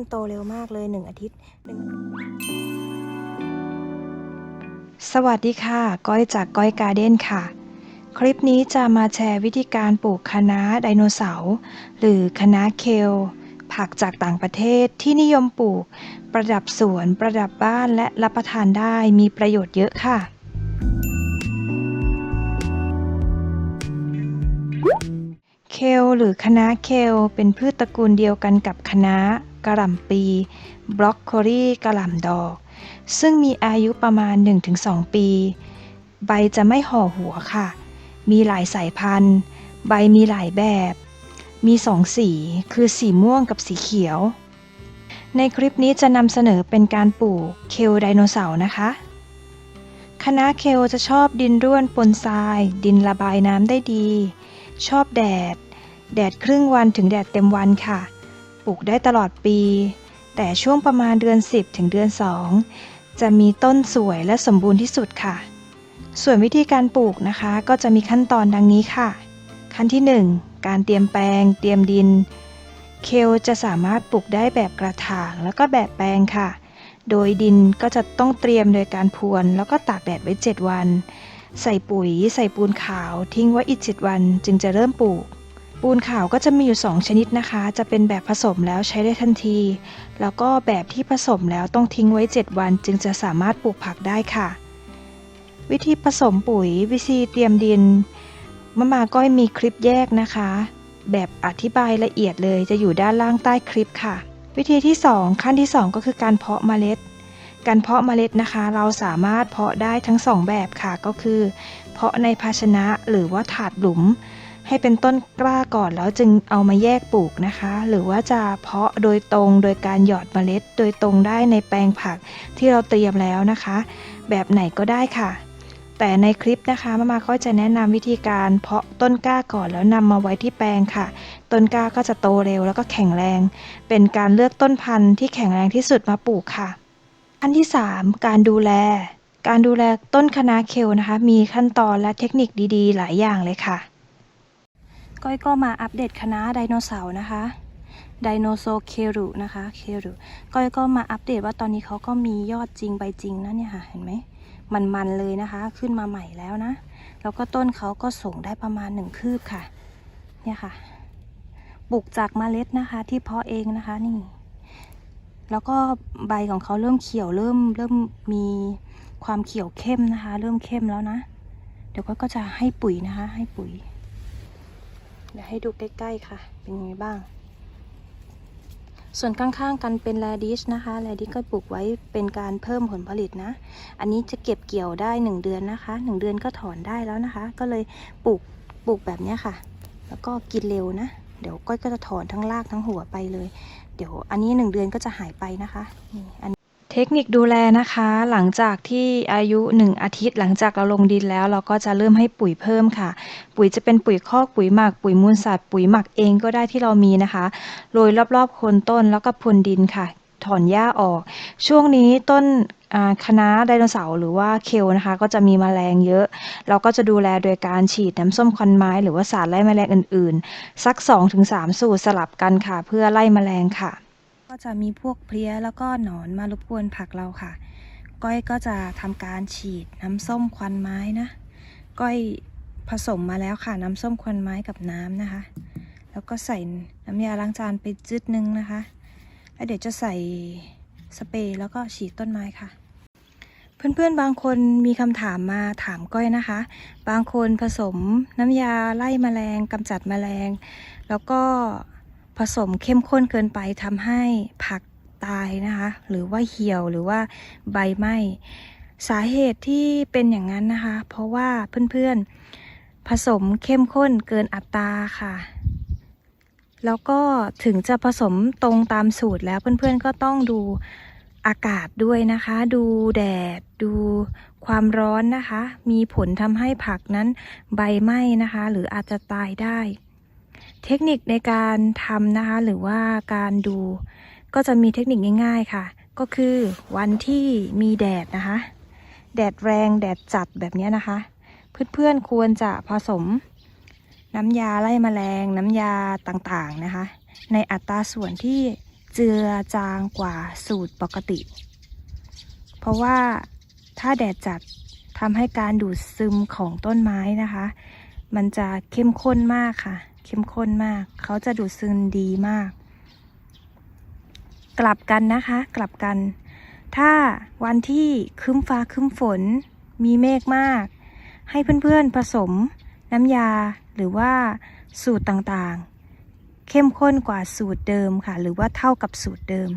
นโตเร็วมากเลยหนึ่งอาทิตย์หนึ่งสวัสดีค่ะ ก้อยจากก้อยการ์เด้นค่ะ คลิปนี้จะมาแชร์วิธีการปลูกคะน้าไดโนเสาร์หรือคะน้าเคล ผักจากต่างประเทศที่นิยมปลูก ประดับสวน ประดับบ้านและรับประทานได้มีประโยชน์เยอะค่ะเคลหรือคะน้าเคลเป็นพืชตระกูลเดียวกันกับคะน้า กระหล่ำปีบรอกโคลีกระหล่ำดอก ซึ่งมีอายุประมาณ 1-2 ปี ใบจะไม่ห่อหัวค่ะ มีหลายสายพันธุ์ ใบมีหลายแบบ มีสองสี คือสีม่วงกับสีเขียว ในคลิปนี้จะนำเสนอเป็นการปลูกเคลไดโนเสาร์นะคะคณะเคลจะชอบดินร่วนปนทราย ดินระบายน้ำได้ดี ชอบแดด แดดครึ่งวันถึงแดดเต็มวันค่ะ ปลูกได้ตลอดปี แต่ช่วงประมาณเดือน 10 ถึงเดือน 2 จะมีต้นสวยและสมบูรณ์ที่สุดค่ะ ส่วนวิธีการปลูกนะคะก็จะมีขั้นตอนดังนี้ค่ะ ขั้นที่ 1 การเตรียมแปลง เตรียมดิน เคลจะสามารถปลูกได้แบบกระถางแล้วก็แบบแปลงค่ะ โดยดินก็จะต้องเตรียมโดยการพรวน แล้วก็ตากแดดไว้ 7 วัน ใส่ปุ๋ย ใส่ปูนขาว ทิ้งไว้อีก 7 วัน จึงจะเริ่มปลูก ปูนขาวก็จะมีอยู่ 2 ชนิดนะคะ จะเป็นแบบผสมแล้วใช้ได้ทันที แล้วก็แบบที่ผสมแล้วต้องทิ้งไว้ 7 วัน จึงจะสามารถปลูกผักได้ค่ะ วิธีผสมปุ๋ย วิธีเตรียมดินมะมาก้อยมีคลิปแยกนะคะ แบบอธิบายละเอียดเลยจะอยู่ด้านล่างใต้คลิปค่ะ วิธีที่ 2 ขั้นที่ 2 ก็คือการเพาะเมล็ด การเพาะเมล็ดนะคะ เราสามารถเพาะได้ทั้ง 2 แบบค่ะก็คือ เพาะในภาชนะหรือว่าถาดหลุม ให้เป็นต้นกล้าก่อนแล้วจึงเอามาแยกปลูกนะคะ หรือว่าจะเพาะโดยตรงโดยการหยอดเมล็ด โดยตรงได้ในแปลงผักที่เราเตรียมแล้วนะคะ แบบไหนก็ได้ค่ะ แต่ในคลิปนะคะมามาก็จะแนะนำวิธีการเพาะต้นกล้าก่อนแล้วนำมาไว้ที่แปลงค่ะ ต้นกล้าก็จะโตเร็วแล้วก็แข็งแรง เป็นการเลือกต้นพันธุ์ที่แข็งแรงที่สุดมาปลูกค่ะอันที่ 3 การดูแล การดูแลต้นคะน้าเคลนะคะ มีขั้นตอนและเทคนิคดีๆ หลายอย่างเลยค่ะ ก้อยก็มาอัปเดตคณะไดโนเสาร์นะคะไดโนโซเครุนะคะเครุก้อยก็มาอัปเดตว่าตอนนี้เขาก็มียอดจริงใบจริงนะเนี่ยค่ะเห็นไหมมันๆเลยนะคะ ขึ้นมาใหม่แล้วนะ แล้วก็ต้นเขาก็ส่งได้ประมาณหนึ่งคืบค่ะ เนี่ยค่ะปลูกจากเมล็ดนะคะ ที่เพาะเองนะคะนี่ แล้วก็ใบของเขาเริ่มเขียวเริ่มเริ่มมีความเขียวเข้มนะคะ เริ่มเข้มแล้วนะ เดี๋ยวก็จะให้ปุ๋ยนะคะ ให้ปุ๋ย เดี๋ยวให้ดูใกล้ๆค่ะ เป็นยังไงบ้าง ส่วนข้างๆกันเป็นแรดิชนะคะแรดิชก็ปลูกไว้เป็นการเพิ่มผลผลิตนะ อันนี้จะเก็บเกี่ยวได้ 1 เดือนนะคะ 1 เดือนก็ถอนได้แล้วนะคะ ก็เลยปลูกปลูกแบบเนี้ยค่ะ แล้วก็กินเร็วนะ เดี๋ยวก้อยก็จะถอนทั้งรากทั้งหัวไปเลย เดี๋ยวอันนี้ 1 เดือนก็จะหายไปนะคะนี่อัน เทคนิคดูแลนะคะ หลังจากที่อายุ 1 อาทิตย์หลังจากเราลงดินแล้ว เราก็จะเริ่มให้ปุ๋ยเพิ่มค่ะ ปุ๋ยจะเป็นปุ๋ยคอกปุ๋ยหมัก ปุ๋ยมูลสัตว์ปุ๋ยหมักเองก็ได้ที่เรามีนะคะโรยรอบๆโคนต้นแล้วก็พรวนดินค่ะ ถอนหญ้าออก ช่วงนี้ต้นอ่าคะไดโนเสาร์หรือว่าเคลนะคะ ก็จะมีแมลงเยอะ เราก็จะดูแลโดยการฉีดน้ำส้มควันไม้หรือว่าสารไล่แมลงอื่นๆ สัก 2-3 สูตรสลับกันค่ะ เพื่อไล่แมลงค่ะ ก็จะมีพวกเพลี้ยแล้วก็หนอนมารบกวนผักเราค่ะ ก้อยก็จะทำการฉีดน้ำส้มควันไม้นะ ก้อยผสมมาแล้วค่ะน้ำส้มควันไม้กับน้ำนะคะ แล้วก็ใส่น้ำยาล้างจานไปจึดนึงนะคะ แล้วเดี๋ยวจะใส่สเปรย์แล้วก็ฉีดต้นไม้ค่ะเพื่อนๆ บางคนมีคำถามมาถามก้อยนะคะ บางคนผสมน้ำยาไล่แมลงกำจัดแมลง แล้วก็ ผสมเข้มข้นเกินไปทำให้ผักตายนะคะ หรือว่าเหี่ยวหรือว่าใบไหม้สาเหตุที่เป็นอย่างนั้นนะคะ เพราะว่าเพื่อนๆผสมเข้มข้นเกินอัตราค่ะ แล้วก็ถึงจะผสมตรงตามสูตรแล้วเพื่อนๆก็ต้องดูอากาศด้วยนะคะ ดูแดด ดูความร้อนนะคะ มีผลทำให้ผักนั้นใบไหม้นะคะ หรืออาจจะตายได้ เทคนิคในการทำนะคะ หรือว่าการดูก็จะมีเทคนิคง่ายๆค่ะ ก็คือวันที่มีแดดนะคะ แดดแรงแดดจัดแบบนี้นะคะ เพื่อนๆควรจะผสมน้ำยาไล่แมลงน้ำยาต่างๆนะคะ ในอัตราส่วนที่เจือจางกว่าสูตรปกติ เพราะว่าถ้าแดดจัดทำให้การดูดซึมของต้นไม้นะคะ มันจะเข้มข้นมากค่ะ เข้มข้นมาก เขาจะดูดซึมดีมาก กลับกันนะคะ กลับกัน ถ้าวันที่ครึ้มฟ้าครึ้มฝน มีเมฆมาก ให้เพื่อนๆผสมน้ำยาหรือว่าสูตรต่างๆ เข้มข้นกว่าสูตรเดิมค่ะ หรือว่าเท่ากับสูตรเดิม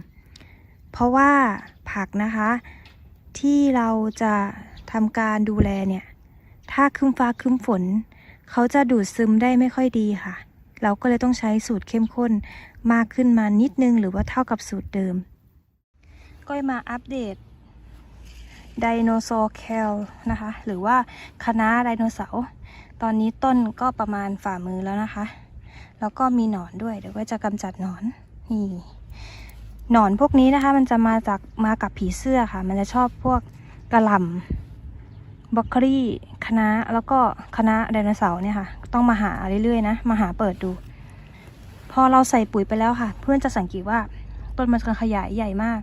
เพราะว่าผักนะคะ ที่เราจะทำการดูแลเนี่ย ถ้าครึ้มฟ้าครึ้มฝน เขาจะดูดซึมได้ไม่ค่อยดีค่ะ เราก็เลยต้องใช้สูตรเข้มข้นมากขึ้นมานิดนึงหรือว่าเท่ากับสูตรเดิม ก้อยมาอัปเดตไดโนเสาร์แคลนะคะ หรือว่าคณะไดโนเสาร์ตอนนี้ต้นก็ประมาณฝ่ามือแล้วนะคะ แล้วก็มีหนอนด้วยเดี๋ยวก็จะกำจัดหนอนนี่หนอนพวกนี้นะคะ มันจะมาจากมากับผีเสื้อค่ะ มันจะชอบพวกกระหล่ำ บรอกคลีคณะแล้วก็คณะไดโนเสาร์เนี่ยค่ะ ต้องมาหาเรื่อยๆนะมาหาเปิดดู พอเราใส่ปุ๋ยไปแล้วค่ะ เพื่อนจะสังเกตว่าต้นมันกำลังขยายใหญ่มาก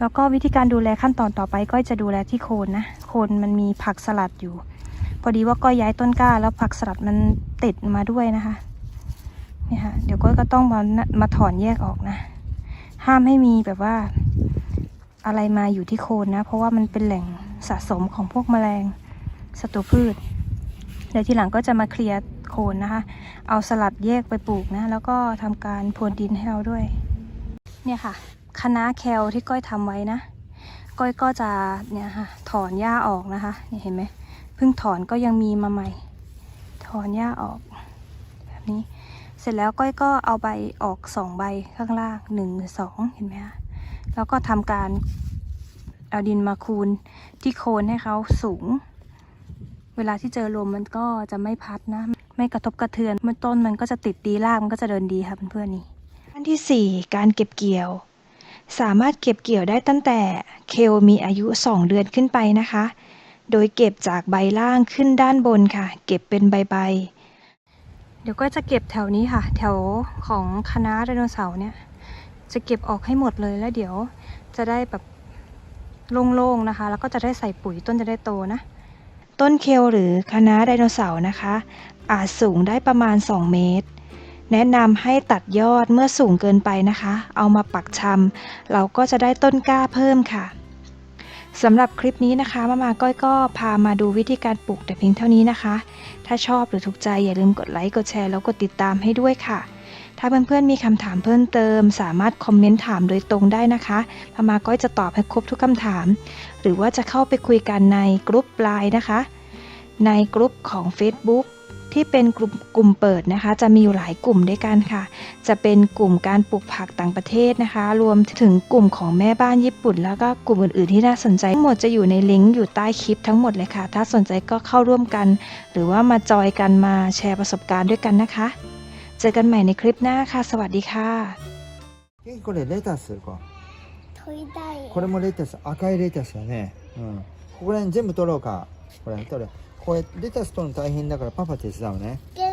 แล้วก็วิธีการดูแลขั้นตอนต่อไปก็จะดูแลที่โคนนะโคนมันมีผักสลัดอยู่ พอดีว่าก็ย้ายต้นกล้า แล้วผักสลัดมันติดมาด้วยนะคะเนี่ยค่ะเดี๋ยวก็ก็ต้องมามาถอนแยกออกนะ ห้ามให้มีแบบว่าอะไรมาอยู่ที่โคนนะ เพราะว่ามันเป็นแหล่ง สะสมของพวกแมลงศัตรูพืช เดี๋ยวทีหลังก็จะมาเคลียร์โคนนะคะ เอาสลัดแยกไปปลูกนะ แล้วก็ทำการพรวนดินให้เราด้วย เนี่ยค่ะคะน้าแคลที่ก้อยทำไว้นะ ก้อยก็จะเนี่ยค่ะถอนหญ้าออกนะคะเนี่ยเห็นไหมเพิ่งถอนก็ยังมีมาใหม่ ถอนหญ้าออกแบบนี้ เสร็จแล้วก้อยก็เอาใบออกสองใบข้างล่างหนึ่งสองเห็นไหมคะแล้วก็ทำการ เอาดินมาคูนที่โคนให้เขาสูง เวลาที่เจอลมมันก็จะไม่พัดนะ ไม่กระทบกระเทือนมันต้นมันก็จะติดดีรากมันก็จะเดินดีค่ะเพื่อนๆนี่ขั้นที่ 4 การเก็บเกี่ยว สามารถเก็บเกี่ยวได้ตั้งแต่เคลมีอายุ 2 เดือนขึ้นไปนะคะ โดยเก็บจากใบล่างขึ้นด้านบนค่ะ เก็บเป็นใบๆเดี๋ยวก็จะเก็บแถวนี้ค่ะ แถวของคณะไดโนเสาร์เนี่ยจะเก็บออกให้หมดเลยแล้วเดี๋ยวจะได้แบบ โล่งๆนะคะ แล้วก็จะได้ใส่ปุ๋ยต้นจะได้โตนะ ต้นเคลหรือคณะไดโนเสาร์นะคะ อาจสูงได้ประมาณ 2 เมตร แนะนำให้ตัดยอดเมื่อสูงเกินไปนะคะ เอามาปักชำเราก็จะได้ต้นกล้าเพิ่มค่ะสำหรับคลิปนี้นะคะมามาก้อยก็พามาดูวิธีการปลูกแต่เพียงเท่านี้นะคะ ถ้าชอบหรือถูกใจอย่าลืมกดไลค์กดแชร์แล้วกดติดตามให้ด้วยค่ะ ถ้าเพื่อนๆมีคำถามเพิ่มเติม สามารถคอมเมนต์ถามโดยตรงได้นะคะพามาก้อยจะตอบให้ครบทุกคำถาม หรือว่าจะเข้าไปคุยกันในกลุ่มไลน์นะคะ ในกลุ่มของ Facebook ที่เป็นกลุ่มกลุ่มเปิดนะคะ จะมีอยู่หลายกลุ่มด้วยกันค่ะ จะเป็นกลุ่มการปลูกผักต่างประเทศนะคะ รวมถึงกลุ่มของแม่บ้านญี่ปุ่น แล้วก็กลุ่มอื่นๆที่น่าสนใจทั้งหมดจะอยู่ในลิงก์อยู่ใต้คลิปทั้งหมดเลยค่ะ ถ้าสนใจก็เข้าร่วมกัน หรือว่ามาจอยกันมาแชร์ประสบการณ์ด้วยกันนะคะ เจอกันใหม่ในคลิปหน้าค่ะ สวัสดีค่ะ 元気これレタスこ取りたいこれもレタス赤いレタスやねうんここら辺全部取ろうかこれ取れこれレタス取るの大変だからパパ手伝うね元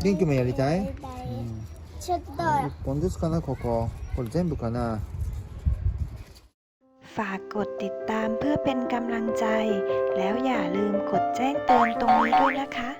気元気もやりたいやりたいうんちょっと1本ずつかなこここれ全部かな ฝากกดติดตามเพื่อเป็นกำลังใจ แล้วอย่าลืมกดแจ้งเตือนตรงนี้ด้วยนะคะ